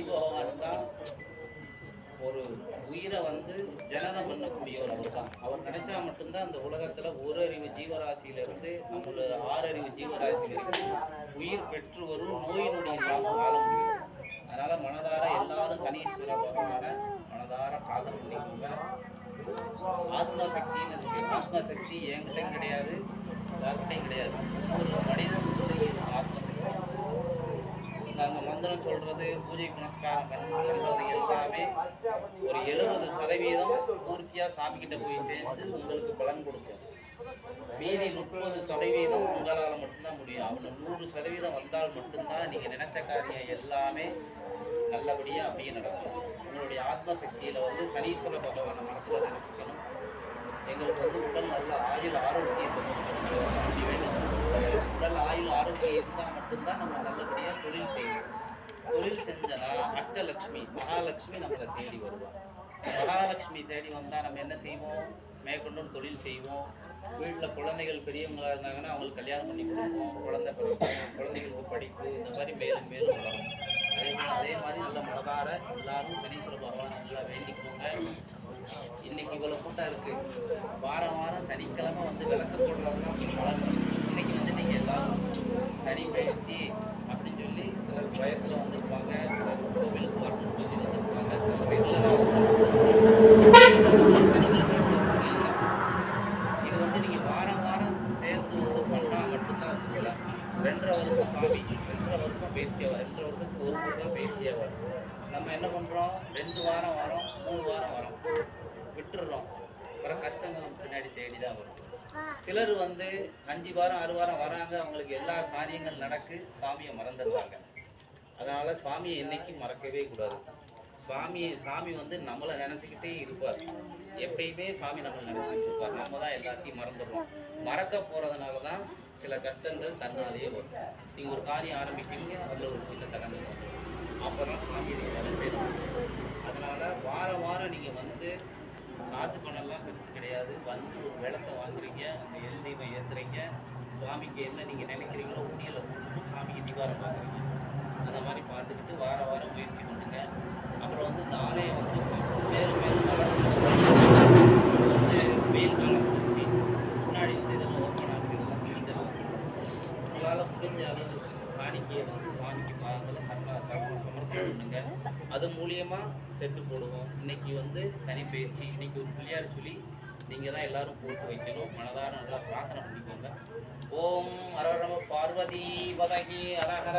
அறிவு தான் ஒரு உயிரை வந்து ஜனனம் பண்ணக்கூடியவர் அவர் தான் அவர் நினைச்சா மட்டும்தான் அந்த உலகத்துல ஒரு அறிவு ஜீவராசியிலிருந்து நம்மளோட ஆறறிவு அறிவு ஜீவராசியிலிருந்து உயிர் பெற்று வரும் நோயினுடைய லாபம் வாழ அதனால மனதார எல்லாரும் சனீஸ்வர பகவான மனதார பாதம் பண்ணிக்கோங்க. ஆத்மா சக்தின்னு ஆத்மா சக்தி என்கிட்ட கிடையாது. மந்திரம் சொல்றது பூஜை புனஸ்காரம் பண்ணுறது எல்லாமே ஒரு எழுபது சதவீதம் பூர்த்தியாக சாமிக்கிட்ட போய் சேர்ந்து உங்களுக்கு பலன் கொடுக்கும். மீதி முப்பது சதவீதம் உங்களால் மட்டும்தான் முடியும். அவங்க நூறு சதவீதம் வந்தால் மட்டும்தான் நீங்கள் நினைச்ச காரியம் எல்லாமே நல்லபடியாக அப்படியே நடக்கும். உங்களுடைய ஆத்ம சக்தியில் வந்து சனீஸ்வர பகவானை மனசில் நினைச்சுக்கணும். எங்களுக்கு வந்து உடல் நல்ல ஆயுள் ஆரோக்கியத்தை கொடுக்கணும். வேணும் உடல் ஆயுள் ஆரோக்கியம் இருந்தால் மட்டும்தான் நம்ம நல்லபடியாக தொழில் செய்யணும். தொழில் செஞ்சனா அஷ்டலட்சுமி மகாலட்சுமி நம்மளை தேடி வருவோம் மகாலட்சுமி தேடி வந்தால் நம்ம என்ன செய்வோம்? மேற்கொண்டு ஒரு தொழில் செய்வோம். வீட்டில் குழந்தைகள் பெரியவங்களாக இருந்தாங்கன்னா அவங்களுக்கு கல்யாணம் பண்ணி கொடுப்போம். குழந்தை பிறக்கும் குழந்தைகளுக்கு படிப்பு இந்த மாதிரி மேலும் மேலும் வளரும். அதே மாதிரி அதே மாதிரி நல்ல மனதார எல்லாரும் சனீஸ்வர பகவான் நல்லா வேண்டிக்கோங்க. இன்னைக்கு இவ்வளோ கூட்டம் இருக்குது வாரம் வாரம் சனிக்கிழமை வந்து விளக்கு போடுறதுலாம் வளரும் இன்னைக்கு வந்து நீங்கள் எல்லாரும் சனி பயிற்சி அப்படின்னு சொல்லி சிலர் பயத்துல வந்திருப்பாங்க சிலர் கோவிலுக்கு வரணும்னு சொல்லி வந்திருப்பாங்க சிலர் ரெகுலரா இது வந்து நீங்க வாரம் வாரம் சேர்த்து வந்து பண்ணா மட்டும்தான் வந்து ரெண்டரை வருஷம் சாமி ரெண்டரை வருஷம் பயிற்சியாக ரெண்டரை வருஷத்துக்கு ஒரு முறை தான் பயிற்சியாக வரும் நம்ம என்ன பண்ணுறோம் ரெண்டு வாரம் வரோம் மூணு வாரம் வரோம். விட்டுடுறோம் அப்புறம் கஷ்டங்கள் பின்னாடி தேடி தான் வரும். சிலர் வந்து அஞ்சு வாரம் ஆறு வாரம் வராங்க. அவங்களுக்கு எல்லா காரியங்கள் நடக்கு. சாமியை மறந்துடுவாங்க அதனால் சுவாமியை என்றைக்கும் மறக்கவே கூடாது. சுவாமி சாமி வந்து நம்மளை நினச்சிக்கிட்டே இருப்பார். எப்பயுமே சாமி நம்மளை நினச்சிக்கிட்டு இருப்பார். நம்ம தான் எல்லாத்தையும் மறந்துடுவோம் மறக்க போகிறதுனால தான் சில கஷ்டங்கள் தன்னாலேயே வரும். நீங்கள் ஒரு காரியம் ஆரம்பிக்கிறீங்க அதில் ஒரு சின்ன தகவல் வரும். அப்போ தான் சாமி நிறைவேறும் அதனால் வாரம் வாரம் நீங்கள் வந்து காசு பணம்லாம் பெருசு கிடையாது. வந்து ஒரு விளக்க வாங்குறீங்க அந்த எல்தீபம் ஏற்றுறீங்க சுவாமிக்கு என்ன நீங்கள் நினைக்கிறீங்களோ உண்மையில் போட்டு சாமிக்கு நிவாரம் பார்க்குறீங்க அந்த மாதிரி பார்த்துக்கிட்டு வார வாரம் முயற்சி பண்ணுங்க அப்புறம் வந்து இந்த ஆலயம் வந்து மேலும் மேலும் வளர்ந்து வந்து வெயில் காலம் வந்துச்சு முன்னாடி வந்து இதெல்லாம் ஓப்பன் ஆகுது இதெல்லாம் செஞ்சிடலாம் உங்களால் முடிஞ்ச அளவு காணிக்கையை வந்து சுவாமிக்கு பாதத்தில் சரணா சரணம் சமர்ப்பணம் அது மூலியமாக செட்டு போடுவோம். இன்னைக்கு வந்து சனி பயிற்சி இன்னைக்கு ஒரு பிள்ளையார் சொல்லி நீங்கள் தான் எல்லாரும் போட்டு வைக்கணும். மனதார நல்லா பிரார்த்தனை பண்ணிக்கோங்க. ஓம் அரவரம பார்வதி பதகி அரஹர